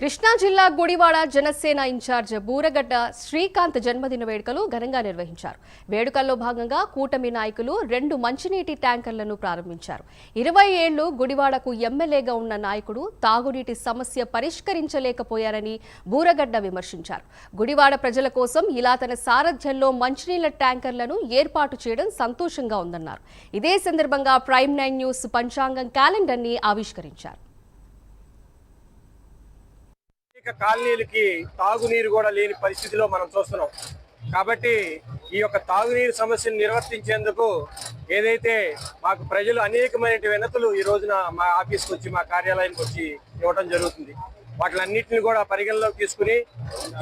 కృష్ణా జిల్లా గుడివాడ జనసేన ఇన్ఛార్జ్ బూరగడ్డ శ్రీకాంత్ జన్మదిన వేడుకలు ఘనంగా నిర్వహించారు. వేడుకల్లో భాగంగా కూటమి నాయకులు రెండు మంచినీటి ట్యాంకర్లను ప్రారంభించారు. ఇరవై ఏళ్ళు గుడివాడకు ఎమ్మెల్యేగా ఉన్న నాయకుడు తాగునీటి సమస్య పరిష్కరించలేకపోయారని బూరగడ్డ విమర్శించారు. గుడివాడ ప్రజల కోసం ఇలా తన సారథ్యంలో మంచినీళ్ళ ట్యాంకర్లను ఏర్పాటు చేయడం సంతోషంగా ఉందన్నారు. ఇదే సందర్భంగా ప్రైమ్ నైన్ న్యూస్ పంచాంగం క్యాలెండర్ని ఆవిష్కరించారు. అనేక కాలనీలకి తాగునీరు కూడా లేని పరిస్థితిలో మనం చూస్తున్నాం. కాబట్టి ఈ యొక్క తాగునీరు సమస్యను నిర్వర్తించేందుకు ఏదైతే మాకు ప్రజలు అనేకమైన వినతులు ఈ రోజున మా ఆఫీస్కి వచ్చి మా కార్యాలయానికి వచ్చి ఇవ్వడం జరుగుతుంది. వాటిలన్నింటిని కూడా పరిగణలోకి తీసుకుని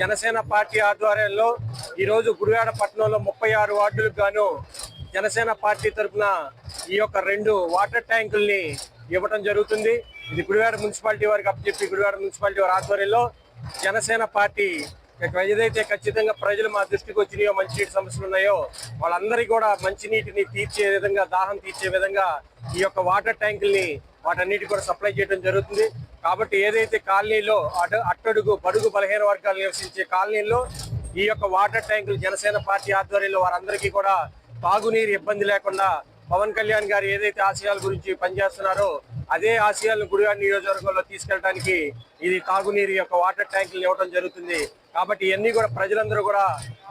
జనసేన పార్టీ ఆధ్వర్యంలో ఈరోజు రోజు గుడివాడ పట్టణంలో ముప్పై ఆరు వార్డులకు గాను జనసేన పార్టీ తరఫున ఈ యొక్క రెండు వాటర్ ట్యాంకుల్ని ఇవ్వటం జరుగుతుంది. ఇది గుడివాడ మున్సిపాలిటీ వారికి అప్పచెప్పి గుడివాడ మున్సిపాలిటీ వారి ఆధ్వర్యంలో జనసేన పార్టీ ఏదైతే ఖచ్చితంగా ప్రజలు మా దృష్టికి వచ్చినాయో మంచినీటి సమస్యలు ఉన్నాయో వాళ్ళందరికీ కూడా మంచినీటిని తీర్చే విధంగా దాహం తీర్చే విధంగా ఈ యొక్క వాటర్ ట్యాంకుల్ని వాటన్నిటి కూడా సప్లై చేయడం జరుగుతుంది. కాబట్టి ఏదైతే కాలనీలో అటు అట్టడుగు బడుగు బలహీన వర్గాలు నివసించే కాలనీలో ఈ యొక్క వాటర్ ట్యాంకులు జనసేన పార్టీ ఆధ్వర్యంలో వారందరికీ కూడా తాగునీరు ఇబ్బంది లేకుండా పవన్ కళ్యాణ్ గారు ఏదైతే ఆశయాల గురించి పనిచేస్తున్నారో అదే ఆశయాలను గుడివాడ నియోజకవర్గంలో తీసుకెళ్ళడానికి ఇది తాగునీరు యొక్క వాటర్ ట్యాంకులు ఇవ్వడం జరుగుతుంది. కాబట్టి ఇవన్నీ కూడా ప్రజలందరూ కూడా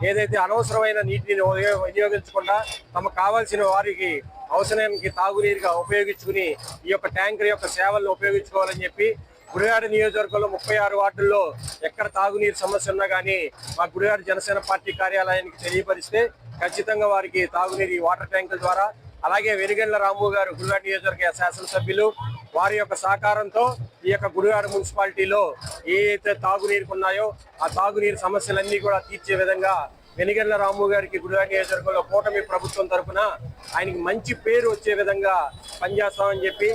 ఏదైతే అనవసరమైన నీటిని వినియోగించకుండా తమకు కావాల్సిన వారికి అవసరానికి తాగునీరుగా ఉపయోగించుకుని ఈ యొక్క ట్యాంకర్ యొక్క సేవలను ఉపయోగించుకోవాలని చెప్పి గుడివాడ నియోజకవర్గంలో ముప్పై ఆరు వార్డుల్లో ఎక్కడ తాగునీరు సమస్య ఉన్నా కానీ మా గుడివాడ జనసేన పార్టీ కార్యాలయానికి తెలియపరిస్తే ఖచ్చితంగా వారికి తాగునీరు ఈ వాటర్ ట్యాంకుల ద్వారా అలాగే వెనుగండ్ల రాము గారు గుడివాడ నియోజకవర్గ శాసనసభ్యులు వారి యొక్క సహకారంతో ఈ యొక్క గుడివాడ మున్సిపాలిటీలో ఏ అయితే తాగునీరు ఉన్నాయో ఆ తాగునీరు సమస్యలన్నీ కూడా తీర్చే విధంగా వెనిగండ్ల రాము గారికి గుడివాడ నియోజకవర్గంలో కూటమి ప్రభుత్వం తరఫున ఆయనకి మంచి పేరు వచ్చే విధంగా పనిచేస్తామని చెప్పి